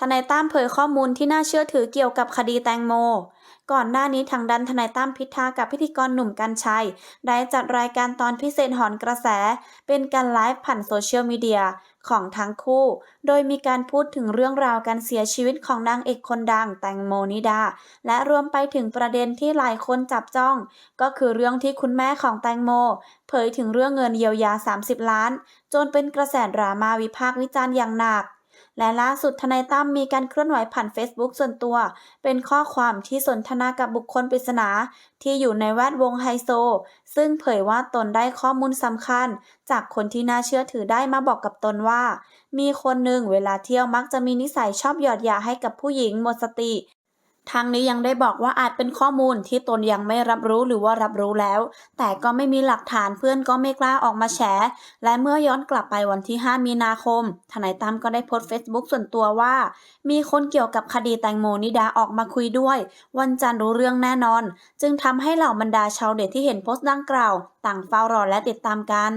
ทนายตั้มเผยข้อมูลที่น่าเชื่อถือเกี่ยวกับคดีแตงโม ก่อนหน้านี้ทางด้านทนายตั้มพิธากับพิธีกรหนุ่มกัญชัย ได้จัดรายการตอนพิเศษหอนกระแส เป็นการไลฟ์ผ่านโซเชียลมีเดียของทั้งคู่ โดยมีการพูดถึงเรื่องราวการเสียชีวิตของนางเอกคนดังแตงโมนิดา และรวมไปถึงประเด็นที่หลายคนจับจ้อง ก็คือเรื่องที่คุณแม่ของแตงโม เผยถึงเรื่องเงินเยียวยา 30 ล้าน จนเป็นกระแสดราม่าวิพากษ์วิจารณ์อย่างหนัก และล่าสุดทนายตั้มมีการเคลื่อนไหวผ่าน Facebook ส่วนตัว เป็นข้อความที่สนทนากับบุคคลปริศนา ที่อยู่ในแวดวงไฮโซ ซึ่งเผยว่าตนได้ข้อมูลสำคัญ จากคนที่น่าเชื่อถือได้มาบอกกับตนว่า มีคนหนึ่งเวลาเที่ยวมักจะมีนิสัยชอบหยอดยาให้กับผู้หญิงหมดสติ ทางนี้ยังได้บอกว่าอาจเป็นข้อมูลที่ตนยังไม่รับรู้หรือว่ารับรู้แล้ว แต่ก็ไม่มีหลักฐานเพื่อนก็ไม่กล้าออกมาแฉ และเมื่อย้อนกลับไปวันที่ 5 มีนาคม ทนายตั้มก็ได้โพสต์เฟซบุ๊กส่วนตัวว่า มีคนเกี่ยวกับคดีแตงโมนิดาออกมาคุยด้วย วันจันทร์รู้เรื่องแน่นอน จึงทำให้เหล่าบรรดาชาวเน็ตที่เห็นโพสต์ดังกล่าว ต่างเฝ้ารอและติดตามกัน